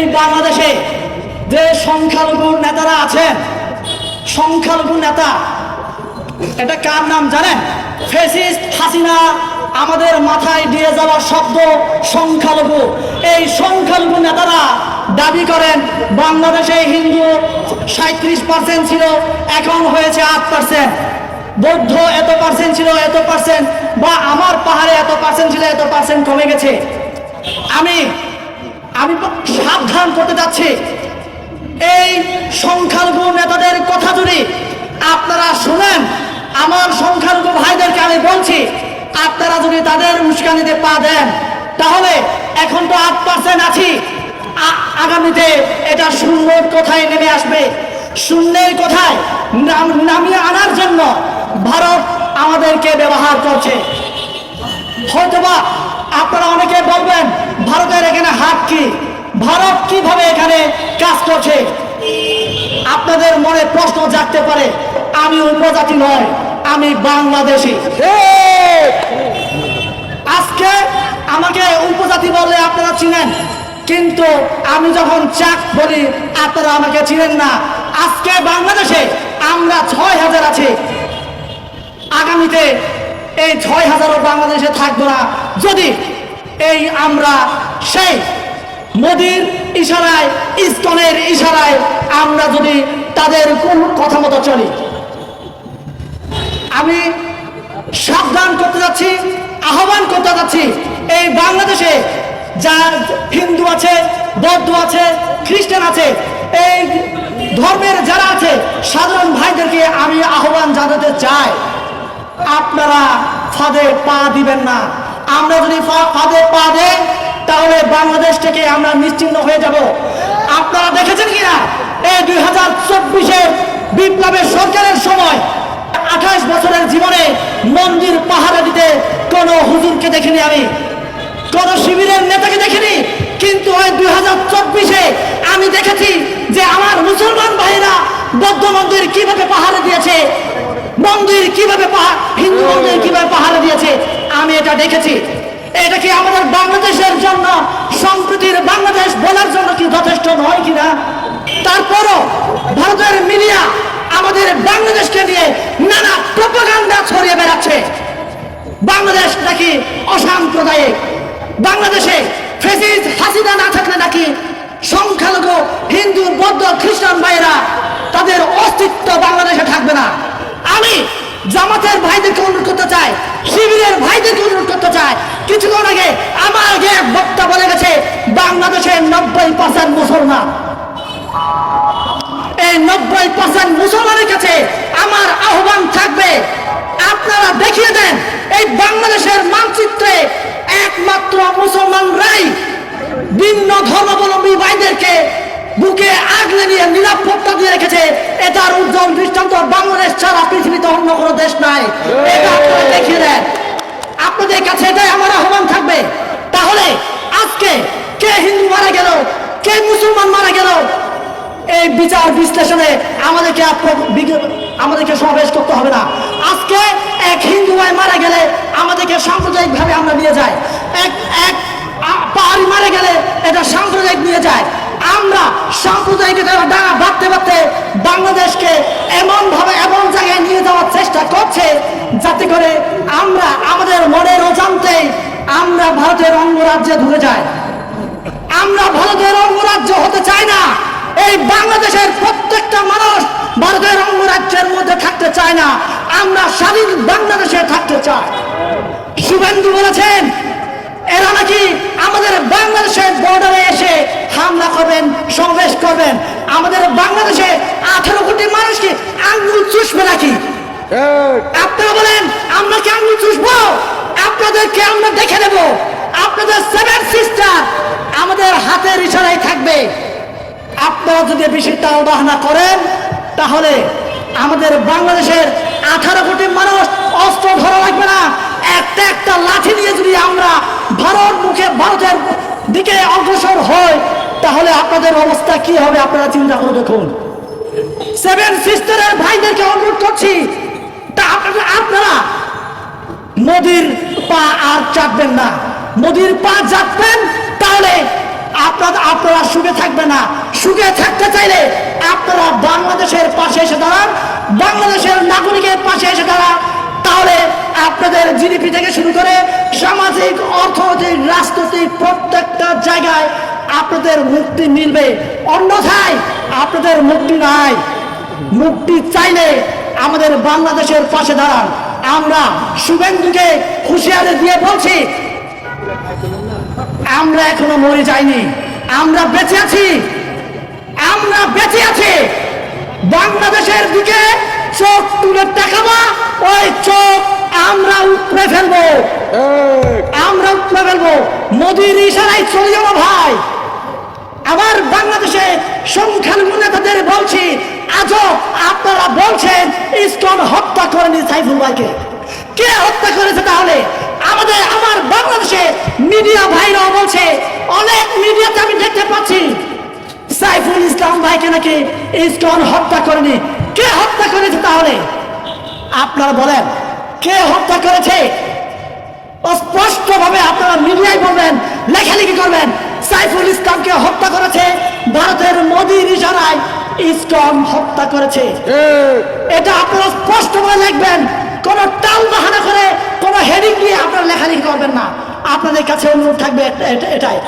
এই বাংলাদেশে যে সংখ্যালঘু নেতারা আছেন সংখ্যালঘু নেতা, এটা কার নাম জানেন? ফেসিস্ট হাসিনা আমাদের মাথায় দিয়ে যাওয়া শব্দ সংখ্যালঘু। এই সংখ্যালঘু নেতারা দাবি করেন, বাংলাদেশে হিন্দু সাঁত্রিশ পার্সেন্ট ছিল, এখন হয়েছে আট পার্সেন্ট বৌদ্ধ এত পার্সেন্ট ছিল, এত পার্সেন্ট বা আমার পাহাড়ে এত পার্সেন্ট ছিল, এত পার্সেন্ট কমে গেছে। আমি আমি সাবধান করতে যাচ্ছি। এই সংখ্যালঘু নেতাদের কথা যদি আপনারা শুনেন, আমার সংখ্যালঘু ভাইদেরকে আমি বলছি, আপনারা যদি তাদের উস্কানিতে পা দেন, তাহলে এখন তো আট পার্সেন্ট আছি। আগামীতে এটা শূন্যর কোথায় নেমে আসবে? শূন্যের কোথায় নাম- নামিয়ে আনার জন্য ভারত আমাদেরকে ব্যবহার করছে। হয়তোবা আপনারা অনেকে বলবেন, ভারতের এখানে হাত কি? ভারত কীভাবে এখানে কাজ করছে? আপনাদের মনে প্রশ্ন জাগতে পারে, আমি উপজাতি নয়, আমি বাংলাদেশি। আজকে আমাকে উপজাতি বলে আপনারা চিনেন, কিন্তু আমি যখন চাক বলি, আপনারা আমাকে চিনেন না। আজকে বাংলাদেশে আমরা ছয় হাজার আছি। আগামীতে এই ছয় হাজারও বাংলাদেশে থাকব না। যদি এই আমরা সেই মোদির ইশারায়, ইস্কনের ইশারায় আমরা যদি তাদের কোন কথা মতো চলি। আমি সাবধান করতে যাচ্ছি, আহ্বান করতে যাচ্ছি, এই বাংলাদেশে যা হিন্দু আছে, বৌদ্ধ আছে, খ্রিস্টান আছে, এই ধর্মের যারা আছে সাধারণ ভাইদেরকে আমি আহ্বান জানাতে চাই আপনারা ফাঁদে পা দিবেন না। আমরা যদি ফাঁদে পা দেই, তাহলে বাংলাদেশ থেকে আমরা নিশ্চিন্ন হয়ে যাব। আপনারা দেখেছেন কিনা? এই দুই হাজার চব্বিশের বিপ্লবের সরকারের সময় আঠাশ বছরের জীবনে মন্দির পাহারা দিতে কোনো হুজুরকে দেখিনি আমি। কোন শিবিরের নেতাকে দেখিনি। কিন্তু ওই দুই হাজার চব্বিশে আমি দেখেছি যে আমার মুসলমান ভাইরা বৌদ্ধ মন্দির কীভাবে পাহারা দিয়েছে মন্দির কীভাবে পাহাড় হিন্দু মন্দির কীভাবে পাহারা দিয়েছে আমি এটা দেখেছি। এটা কি আমাদের বাংলাদেশের জন্য সম্প্রীতির বাংলাদেশ বলার জন্য কি যথেষ্ট নয় কিনা? তারপরও ভারতের মিডিয়া আমাদের বাংলাদেশকে নিয়ে নানা প্রপাগান্ডা ছড়িয়ে বেড়াচ্ছে। বাংলাদেশ নাকি অসাম্প্রদায়িক? বাংলাদেশে ফেসিস হাসিনা না থাকলে নাকি সংখ্যালঘু হিন্দু বৌদ্ধ খ্রিস্টান ভাইয়েরা তাদের অস্তিত্ব বাংলাদেশে জামাতের ভাইদেরকে অনুরোধ করতে চাই শিবিরের ভাইদেরকে অনুরোধ করতে চাই কিছুক্ষণ আগে আমার আগে এক বক্তা বলে গেছে বাংলাদেশের নব্বই পার্সেন্ট মুসলমান। এই নব্বই পার্সেন্ট মুসলমানের কাছে আমার আহ্বান থাকবে। আপনারা দেখিয়ে দেন, এই বাংলাদেশের মানচিত্রে একমাত্র মুসলমানরাই ভিন্ন ধর্মাবলম্বী ভাইদেরকে বুকে আগলে নিয়ে নিরাপত্তা দিয়ে রেখেছে। এটার উজ্জ্বল দৃষ্টান্ত বাংলাদেশ ছাড়া পৃথিবীতে অন্য কোনো দেশ নাই। এটা দেখিয়ে দেন। আপনাদের কাছে এটাই আমার আহ্বান থাকবে। তাহলে আজকে কে হিন্দু মারা গেল? কে মুসলমান মারা গেল? এই বিচার বিশ্লেষণে আমাদেরকে আমাদেরকে সমাবেশ করতে হবে না। আজকে এক হিন্দু ভাই মারা গেলে আমাদেরকে সাম্প্রদায়িক ভাবে আমরা নিয়ে যাই। এক এক পাহাড়ি মারা গেলে এটা সাম্প্রদায়িক নিয়ে যায়। আমরা সাম্প্রদায়িক ডাঙা বাঁধতে বাঁধতে বাংলাদেশকে এমন ভাবে এমন জায়গায় নিয়ে যাওয়ার চেষ্টা করছে, যাতে করে আমরা আমাদের মনের অজান্তে আমরা ভারতের অঙ্গরাজ্যে ধরে যাই। আমরা ভারতের অঙ্গরাজ্য হতে চাই না। এই বাংলাদেশের প্রত্যেকটা মানুষ ভারতের অঙ্গরাজ্যের মধ্যে থাকতে চায় না। আমরা স্বাধীন বাংলাদেশে থাকতে চাই। শুভেন্দু বলেছেন, এরা নাকি আমাদের বাংলাদেশের বর্ডারে এসে সমাবেশ করবেন। আমাদের বাংলাদেশে আঠারো কোটি মানুষকে আঙ্গুল চুষবে নাকি? আপনারা বলেন আমরা কি আঙ্গুল চুষবো? আপনাদেরকে আমরা দেখে নেব। আপনাদের সেভেন সিস্টার আমাদের হাতের ইশারায় থাকবে। আপনারা যদি বেশি টাল বাহানা করেন তাহলে আমাদের বাংলাদেশের আঠারো কোটি মানুষ অস্ত্র ধরা লাগবে না একটা একটা লাঠি নিয়ে যদি আমরা ভারত মুখে ভারতের দিকে অগ্রসর হই তাহলে আপনাদের অবস্থা কি হবে আপনারা চিন্তা করে দেখুন। সেভেন সিস্টারের ভাইদেরকে অনুরোধ করছি, তা আপনারা আপনারা নদীর পা আর চাপবেন না। নদীর পা চাপবেন, তাহলে আপনারা সুখে থাকবে না। সুখে থাকতে চাইলে আপনারা বাংলাদেশের পাশে এসে দাঁড়ান। বাংলাদেশের নাগরিকের পাশে এসে দাঁড়ান। তাহলে আপনাদের জিডিপি থেকে শুরু করে সামাজিক, অর্থনৈতিক, রাজনৈতিক প্রত্যেকটা জায়গায় আপনাদের মুক্তি মিলবে। অন্যথায় আপনাদের মুক্তি নাই। মুক্তি চাইলে আমাদের বাংলাদেশের পাশে দাঁড়ান। আমরা শুভেন্দুকে হুঁশিয়ারি দিয়ে বলছি আমরা এখনও মরে যাইনি। আমরা বেঁচে আছি। আমরা বেঁচে আছি। বাংলাদেশের দিকে চোখ তুলে তাকাবা ওই চোখ আমরা উপড়ে ফেলব। আমরা উপড়ে ফেলব। মোদির ইশারায় চলে যাব ভাই। আবার বাংলাদেশে সংখ্যালঘু নেতাদের বলছি, আজও আপনারা বলছেন ইস্কন হত্যা করেনি সাইফুল ভাইকে। কে হত্যা করেছে তাহলে? আমাদের, আমার বাংলাদেশে মিডিয়া ভাইরাও বলছে, অনেক মিডিয়াতে আমি দেখতে পাচ্ছি, সাইফুল ইসলাম ভাইকে নাকি ইস্কন হত্যা করেনি। কে হত্যা করেছে তাহলে? আপনারা বলেন, কে হত্যা করেছে? স্পষ্ট ভাবে আপনারা মিডিয়ায় বলবেন, লেখালেখি করবেন সাইফুল ইসলামকে হত্যা করেছে ভারতের মোদির ইশারায় ইসলাম হত্যা করেছে। এটা আপনারা স্পষ্ট করে লিখবেন কোন টাল বাহানা করে কোন হেডিং দিয়ে আপনারা লেখালেখি করবেন না। আপনাদের কাছে অনুরোধ থাকবে এটা- এটা- এটাই।